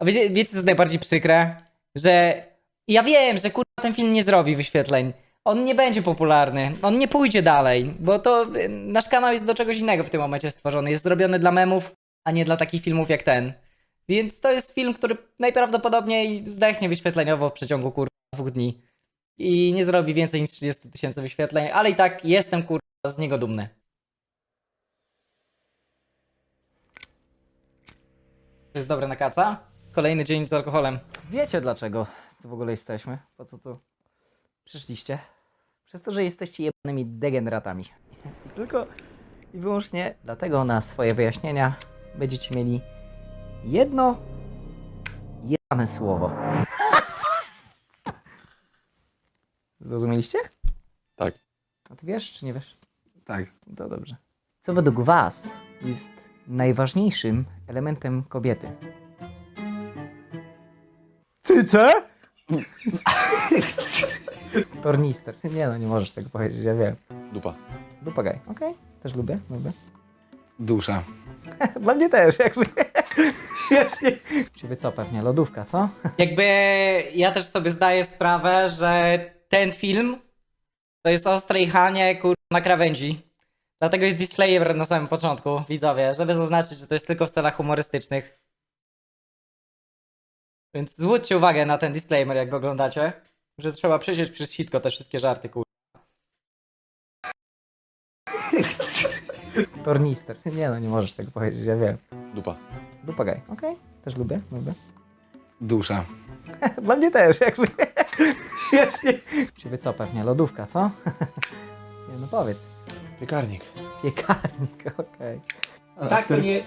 A wiecie, wiecie co jest najbardziej przykre? Że ja wiem, że kurwa ten film nie zrobi wyświetleń. On nie będzie popularny, on nie pójdzie dalej, bo to y, nasz kanał jest do czegoś innego w tym momencie stworzony. Jest zrobiony dla memów, a nie dla takich filmów jak ten. Więc to jest film, który najprawdopodobniej zdechnie wyświetleniowo w przeciągu kurwa dwóch dni. I nie zrobi więcej niż 30 tysięcy wyświetleń, ale i tak jestem kurwa z niego dumny. To jest dobre na kaca? Kolejny dzień z alkoholem. Wiecie dlaczego tu w ogóle jesteśmy? Po co tu przyszliście? Przez to, że jesteście jebanymi degeneratami. Tylko i wyłącznie dlatego na swoje wyjaśnienia będziecie mieli jedno jebane słowo. Zrozumieliście? Tak. A ty wiesz, czy nie wiesz? Tak. To dobrze. Co według was jest najważniejszym elementem kobiety? Cyce? Tornister. Nie no, nie możesz tego powiedzieć, ja wiem. Dupa. Dupagaj. Okej, też lubię, lubię. Dusza. Dla mnie też, jakby. Śmiesznie. Ciebie co, pewnie lodówka, co? Jakby ja też sobie zdaję sprawę, że ten film to jest ostre jechanie kur... na krawędzi. Dlatego jest disclaimer na samym początku, widzowie, żeby zaznaczyć, że to jest tylko w celach humorystycznych. Więc zwróćcie uwagę na ten disclaimer, jak go oglądacie, że trzeba przejść przez sitko te wszystkie żarty, kur... Tornister. Nie no, nie możesz tego powiedzieć, ja wiem. Dupa. Dupagaj. Okej, też lubię, lubię. Dusza. Dla mnie też, jakby. Śmiesznie. Ciebie co, pewnie lodówka, co? Nie no powiedz. Piekarnik. Piekarnik, okej. Tak, to nie...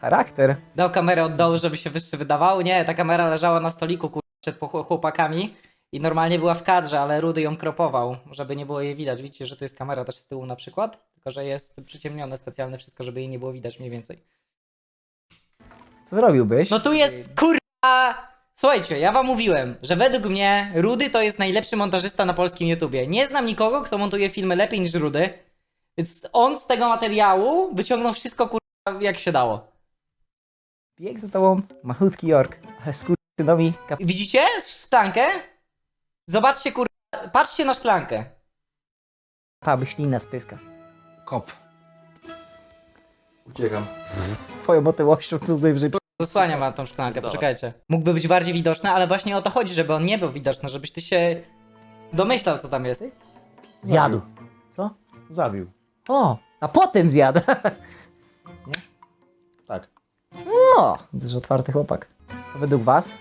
Charakter. Dał kamerę od dołu, żeby się wyższy wydawał. Nie, ta kamera leżała na stoliku kur... przed poch- chłopakami i normalnie była w kadrze, ale Rudy ją kropował, żeby nie było jej widać. Widzicie, że to jest kamera też z tyłu na przykład? Tylko, że jest przyciemnione specjalne wszystko, żeby jej nie było widać mniej więcej. Co zrobiłbyś? No tu jest kurwa... Słuchajcie, ja wam mówiłem, że według mnie Rudy to jest najlepszy montażysta na polskim YouTubie. Nie znam nikogo, kto montuje filmy lepiej niż Rudy. Więc on z tego materiału wyciągnął wszystko kurwa jak się dało. Bieg za tobą, machutki York, ale skurczynowi... Kap... Widzicie szklankę? Zobaczcie kurwa, patrzcie na szklankę. Paby ślina spyska. Kop. Uciekam. Z twoją otyłością to najwyżej... Zasłaniam wam tą szklankę, poczekajcie. Mógłby być bardziej widoczny, ale właśnie o to chodzi, żeby on nie był widoczny, żebyś ty się domyślał, co tam jest. Zjadł. Co? Zabił. O, a potem zjadł. No, to jest otwarty chłopak. Co według was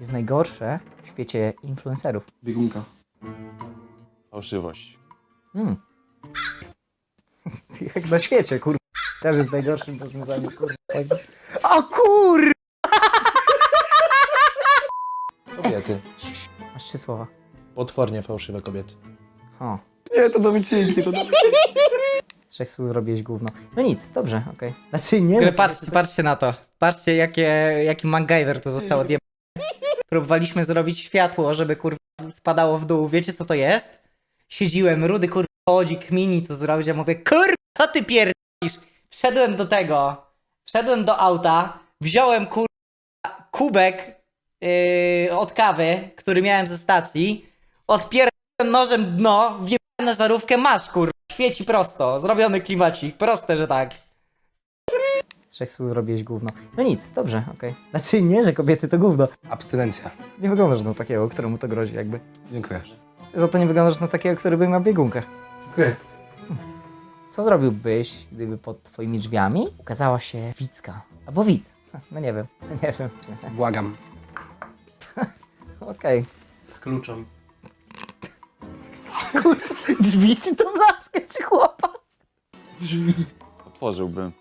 jest najgorsze w świecie influencerów? Biegunka. Fałszywość. Hmm. Jak na świecie, kur... Też jest najgorszym rozwiązaniem, kur... O kur... Kobiety. Masz trzy słowa. Potwornie fałszywe kobiety. O. Nie, to do wycinki, to do trzech słów robiłeś gówno. No nic, dobrze, okej. Znaczy nie... Ale patrzcie, patrzcie na to. Patrzcie, jakie, jaki MacGyver tu został odjebany. Próbowaliśmy zrobić światło, żeby kurwa spadało w dół. Wiecie co to jest? Siedziłem, rudy kurwa chodzi, kmini co zrobić, ja mówię, kurwa, co ty pierdolisz? Wszedłem do tego, wszedłem do auta, wziąłem kurwa kubek yy, od kawy, który miałem ze stacji, odpierdolłem nożem dno, wjebałem na żarówkę, masz kurwa, świeci prosto, zrobiony klimacik, proste, że tak. Z trzech słów robiłeś gówno. No nic, dobrze, okej. Znaczy nie, że kobiety to gówno. Abstynencja. Nie wyglądasz na takiego, któremu to grozi jakby. Dziękuję. Za to nie wyglądasz na takiego, który by miał biegunkę. Dziękuję. Co zrobiłbyś, gdyby pod twoimi drzwiami ukazała się Wicka? Albo widz. No nie wiem, nie wiem. Błagam. Okej. Zakluczam. Drzwi czy to laskę, czy chłopa? Drzwi. Otworzyłbym.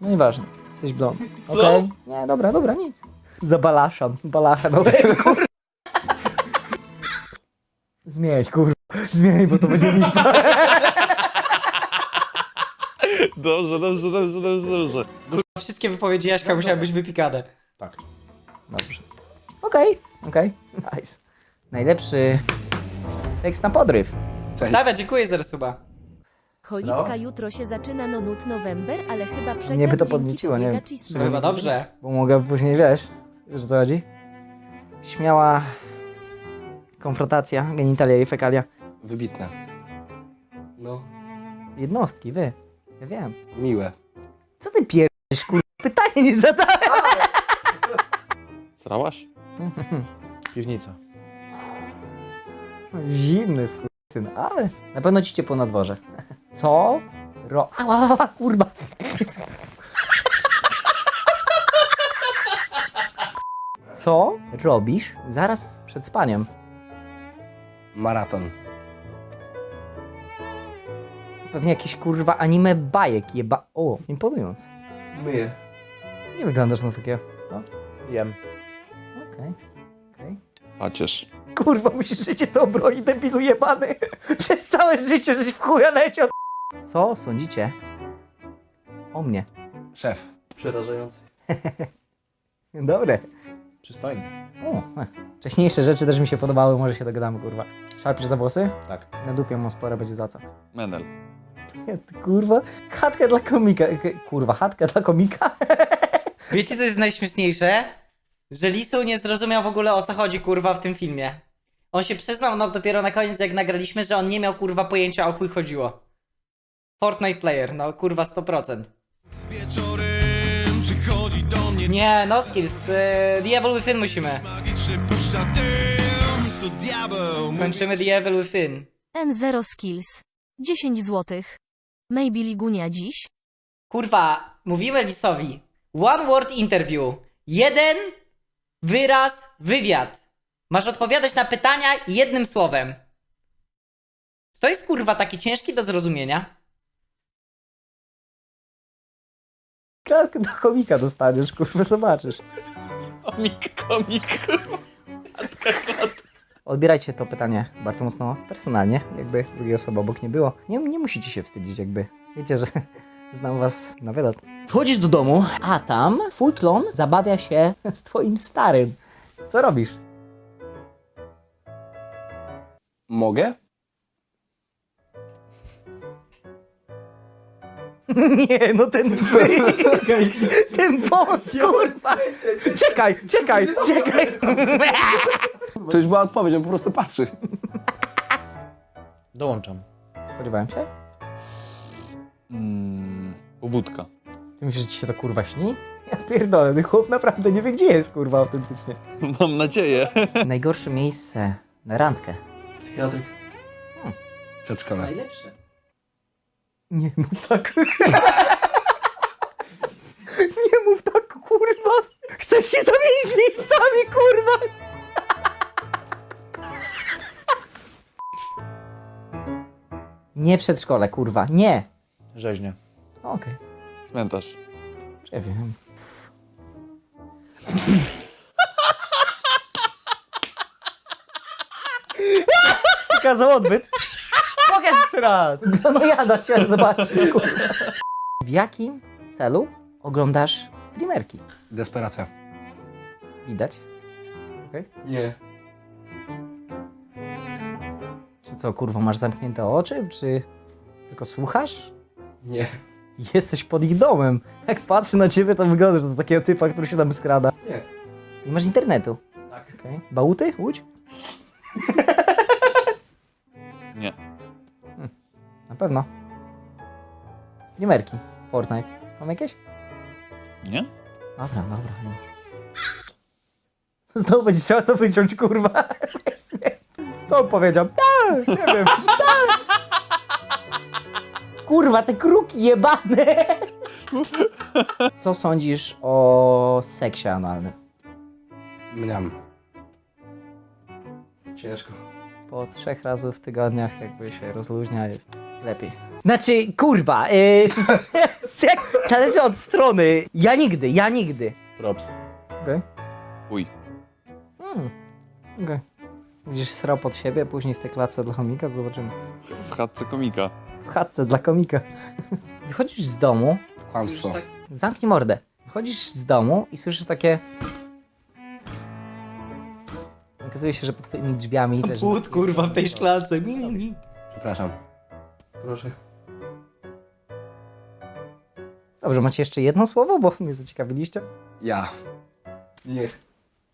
No nieważne, jesteś blond. Co? Okej? Nie, dobra, dobra, nic. Zabalaszam, balacha no kurwa. Zmień, kurwa. Zmień, bo to będzie lipa. Dobrze, dobrze, dobrze, dobrze, dobrze. Wszystkie wypowiedzi Jaśka musiały być wypikane. Tak. Dobrze. Okej, okej, nice. Najlepszy tekst na podryw. Cześć. Dawaj, dziękuję za rysuba. Cholipka jutro się zaczyna no nut November, ale chyba przegram Mnie by to dzięki podnieciło, nie wiem. Chyba dobrze. Bo mogę później, wiesz, wiesz o co chodzi? Śmiała konfrontacja, genitalia i fekalia. Wybitne. No. Jednostki, wy. Ja wiem. Miłe. Co ty pierdolisz, kur... Pytanie nie zadałem! Srałaś? Piwnica. Zimny syn, ale na pewno ci ciepło na dworze. Co? Ro... Ała, ała, kurwa. Co robisz zaraz przed spaniem? Maraton. Pewnie jakieś kurwa anime bajek jeba... O, imponujące. Myję. Nie wyglądasz na takiego. No, Jem. okej. okej. Kurwa, musisz życie to obronić, debilu jebany. Przez całe życie żeś w chuja leciał. Co sądzicie o mnie? Szef. Przerażający. Dobre. Przystojny. O, e. Wcześniejsze rzeczy też mi się podobały, może się dogadamy, kurwa. Szarpiesz za włosy? Tak. Na dupie mam spore, będzie za co. Menel. Nie, ty, kurwa, chatka dla komika. K- Kurwa, chatka dla komika? Wiecie, co jest najśmieszniejsze? Że Lisu nie zrozumiał w ogóle o co chodzi, kurwa, w tym filmie. On się przyznał nam dopiero na koniec, jak nagraliśmy, że on nie miał, kurwa, pojęcia o chuj chodziło. Fortnite player, no kurwa 100%. Wieczorem przychodzi do mnie Nie, no skills, yy, The Evil Within musimy. magiczny puszcza dym To diabeł mówi Kończymy The Evil Within. N0 Skills. 10 złotych. Maybe Ligunia dziś? Kurwa, mówiłem Lisowi. One word interview. Jeden wyraz wywiad. Masz odpowiadać na pytania jednym słowem. To jest kurwa taki ciężki do zrozumienia. Klatkę dla komika dostaniesz, kurwa, zobaczysz. Komik, komik. Odbierajcie to pytanie bardzo mocno personalnie, jakby drugiej osoby obok nie było. Nie, nie musicie się wstydzić, jakby. Wiecie, że znam was na wylot. Wchodzisz do domu, a tam twój klon zabawia się z twoim starym. Co robisz? Mogę? Nie, no ten ten boss, kurwa! Czekaj, czekaj, czekaj! To już była odpowiedź, on po prostu patrzy. Dołączam. Spodziewałem się? Mm, pobudka. Ty myślisz, że ci się to kurwa śni? Ja pierdolę, ten chłop naprawdę nie wie, gdzie jest kurwa autentycznie. Mam nadzieję. Najgorsze miejsce na randkę. Psychiatryk. Przedszkole. Najlepsze. Nie mów tak. Nie mów tak, kurwa. Chcesz się zamienić miejscami, kurwa. Nie przedszkole, kurwa. Nie. Rzeźnia. Okej, Cmentarz. ja wiem. Pokazał odbyt. Pokaż jeszcze raz. No, no jada, chciałem zobaczyć, kurwa. W jakim celu oglądasz streamerki? Desperacja. Widać? Okej. Nie. Czy co, kurwa, masz zamknięte oczy, czy tylko słuchasz? Nie. Jesteś pod ich domem. Jak patrzę na ciebie, to wyglądasz na takiego typa, który się tam skrada. Nie. Nie masz internetu. Tak. Okej. Bałuty? Łódź? Nie. Na pewno. Streamerki. Fortnite. Są jakieś? Nie? Dobra, dobra. No. Znowu będzie trzeba to wyciąć, kurwa. On powiedział? Tak, nie wiem. Tak. Kurwa, te kruki jebane. Co sądzisz o seksie analnym? Mniam. Ciężko. Po trzech razy w tygodniach jakby się rozluźnia, jest lepiej. Znaczy, kurwa, yy, zależy od strony. Ja nigdy, ja nigdy. Props. Okej. Uj. Hmm. Okej. Widzisz srał pod siebie, później w tej klatce dla chomika, to zobaczymy. W chatce komika. W chatce dla komika. Wychodzisz z domu, Kłamstwo. zamknij mordę. Wychodzisz z domu i słyszysz takie... Okazuje się, że pod twoimi drzwiami też... Kurwa w tej szklance. Przepraszam. Proszę. Dobrze, macie jeszcze jedno słowo, bo mnie zaciekawiliście. Ja. Nie.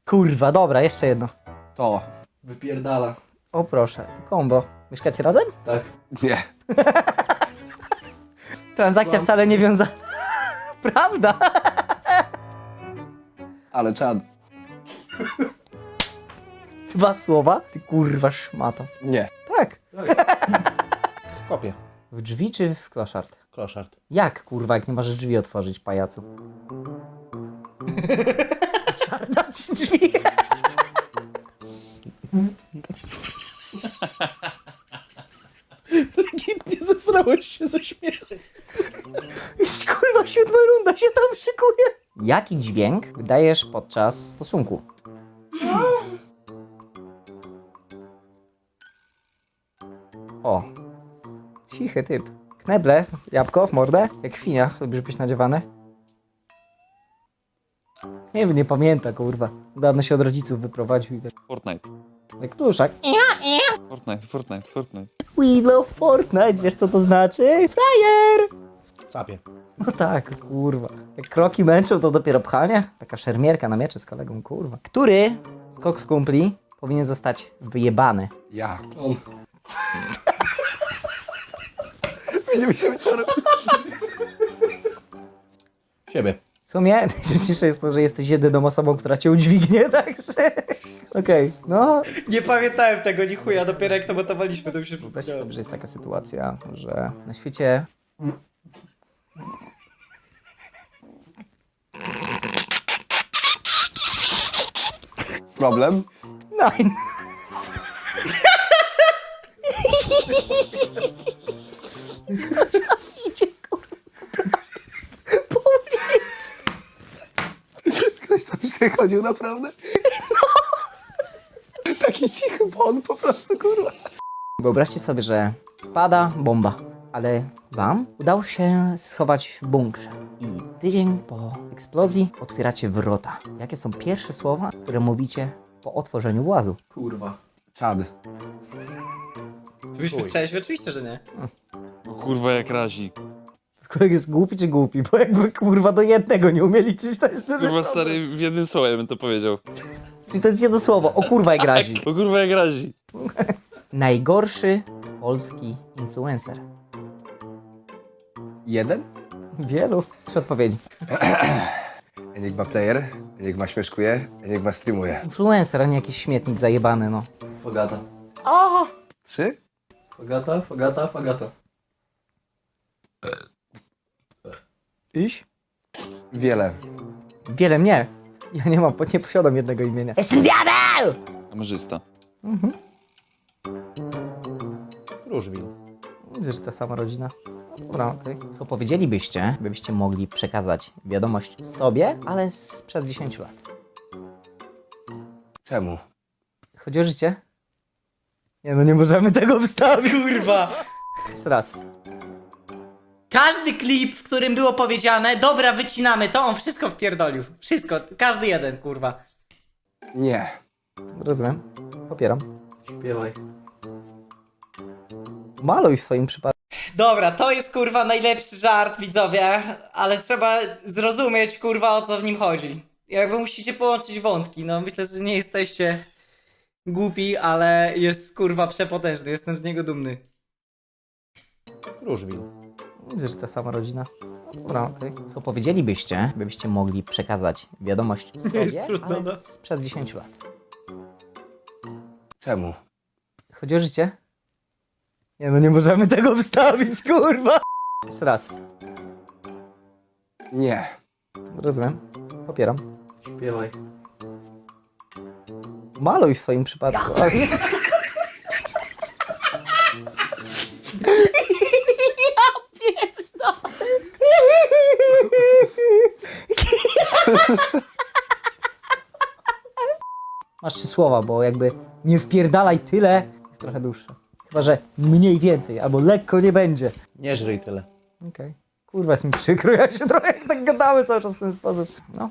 Kurwa, dobra, jeszcze jedno. To. Wypierdala. O proszę, kombo. Mieszkacie razem? Tak. Nie. Transakcja wcale nie wiązana. Prawda? Ale czad. Dwa słowa? Ty kurwa szmato. Nie. Tak. Kopię. W drzwi czy w kloszard? Kloszard. Jak kurwa, jak nie możesz drzwi otworzyć, pajacu? Szardać drzwi. Zesrałeś się ze śmiechu. Kurwa, siódma runda się tam szykuje. Jaki dźwięk wydajesz podczas stosunku? O. Cichy typ. Kneble, jabłko w mordę, jak świnia, lubisz być nadziewane? Nie wiem, nie pamięta, kurwa. Dawno się od rodziców wyprowadził i tak. Fortnite. Jak pluszak. Fortnite, Fortnite, Fortnite. We love Fortnite, wiesz co to znaczy? Frajer! Sapie. No tak, kurwa. Jak kroki męczą, to dopiero pchanie. Taka szermierka na miecze z kolegą, kurwa. Który z Cox Kumpli powinien zostać wyjebany? Ja. On. Będziemy się wieczorem. Siebie. W sumie najśmieszniejsze jest to, że jesteś jedyną osobą, która cię udźwignie, także... Okej, no... Nie pamiętałem tego, ni chuja, dopiero jak to montowaliśmy, to mi się Wyobraźcie sobie, że jest taka sytuacja, że na świecie... Problem? Nine. Ktoś tam przychodził naprawdę? Taki cichy bon po prostu, kurwa. Wyobraźcie sobie, że spada bomba, ale wam udało się schować w bunkrze. I tydzień po eksplozji otwieracie wrota. Jakie są pierwsze słowa, które mówicie po otworzeniu włazu? Kurwa. Czad. Byśmy trzeźwi? Oczywiście, że nie. O kurwa jak razi. Kolega jest głupi czy głupi? Bo jakby kurwa do jednego nie umieli liczyć, to jest Kurwa stary, w jednym słowie bym to powiedział. Czyli to jest jedno słowo. O kurwa jak razi. O kurwa jak razi. Najgorszy polski influencer. Jeden? Wielu. Trzy odpowiedzi. Enigma player, Enigma śmieszkuje, Enigma streamuje. Influencer, a nie jakiś śmietnik zajebany, no. Fogata. Trzy? Fogata, fogata, fogata. Iś? Wiele. Wiele mnie. Ja nie mam, nie posiadam jednego imienia. Jestem diabeł! Kamerzysta. Kruszwil. Widzę, że ta sama rodzina. No Dobra, okej. Co powiedzielibyście, gdybyście mogli przekazać wiadomość sobie, ale sprzed 10 lat? Czemu? Chodzi o życie? Nie no, nie możemy tego wstawić. Kurwa! Jeszcze raz. Każdy klip, w którym było powiedziane, dobra, wycinamy to, on wszystko wpierdolił. Wszystko, każdy jeden, kurwa. Nie. Rozumiem. Popieram. Śpiewaj. Maluj w swoim przypadku. Dobra, to jest kurwa najlepszy żart, widzowie, ale trzeba zrozumieć, kurwa, o co w nim chodzi. Jakby musicie połączyć wątki, no myślę, że nie jesteście głupi, ale jest kurwa przepotężny, jestem z niego dumny. Kruszwil. Widzę, że ta sama rodzina. Dobra, okej. Co powiedzielibyście, gdybyście mogli przekazać wiadomość sobie, trudno, ale no. sprzed 10 lat? Czemu? Chodzi o życie? Nie no, nie możemy tego wstawić, kurwa! Jeszcze raz. Nie. Rozumiem. Popieram. Śpiewaj. Maluj w swoim przypadku. Masz trzy słowa, bo jakby nie wpierdalaj tyle, jest trochę dłuższe. Chyba, że mniej więcej, albo lekko nie będzie. Nie żryj tyle. Okej. Kurwa, jest mi przykro, ja się trochę tak gadamy cały czas w ten sposób. No,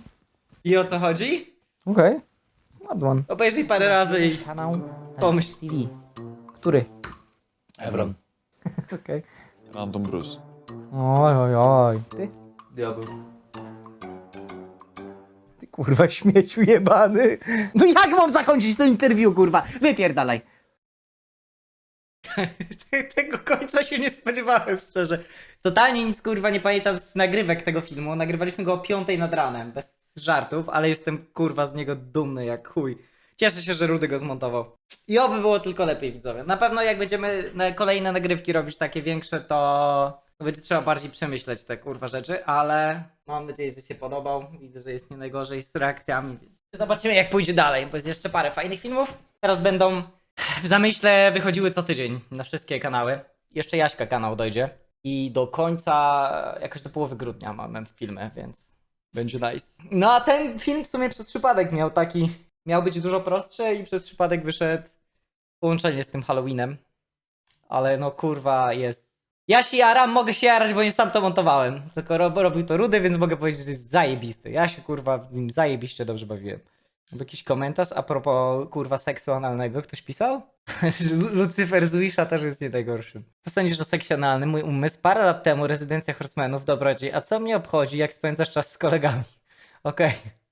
I o co chodzi? okej. Smart one. Obejrzyj parę razy i... Kanał Pomyśl. TV. Który? Evron. Okej. Random Bruce. Oj, oj, oj. Ty? Diabeł. Kurwa śmieciu jebany. No jak mam zakończyć to interview, kurwa? Wypierdalaj. Tego końca się nie spodziewałem, szczerze. Totalnie nic kurwa nie pamiętam z nagrywek tego filmu. Nagrywaliśmy go o 5 nad ranem, bez żartów, ale jestem kurwa z niego dumny jak chuj. Cieszę się, że Rudy go zmontował. I oby było tylko lepiej, widzowie. Na pewno jak będziemy na kolejne nagrywki robić takie większe, to będzie trzeba bardziej przemyśleć te kurwa rzeczy, ale mam nadzieję, że się podobał. Widzę, że jest nie najgorzej z reakcjami. Zobaczymy jak pójdzie dalej, bo jest jeszcze parę fajnych filmów. Teraz będą w zamyśle wychodziły co tydzień na wszystkie kanały. Jeszcze Jaśka kanał dojdzie. I do końca, jakoś do połowy grudnia mamy filmy, więc będzie nice. No a ten film w sumie przez przypadek miał taki, miał być dużo prostszy i przez przypadek wyszedł połączenie z tym Halloweenem. Ale no kurwa jest. Ja się jaram, mogę się jarać, bo nie sam to montowałem. Tylko rob, robił to Rudy, więc mogę powiedzieć, że jest zajebisty. Ja się kurwa z nim zajebiście dobrze bawiłem. Był jakiś komentarz a propos kurwa seksu analnego ktoś pisał? Lu- Lucyfer Zuisza też jest nie najgorszym. Co sądzisz o seksie? Mój umysł parę lat temu rezydencja Horsemanów, dobrodziej. A co mnie obchodzi, jak spędzasz czas z kolegami? Okej.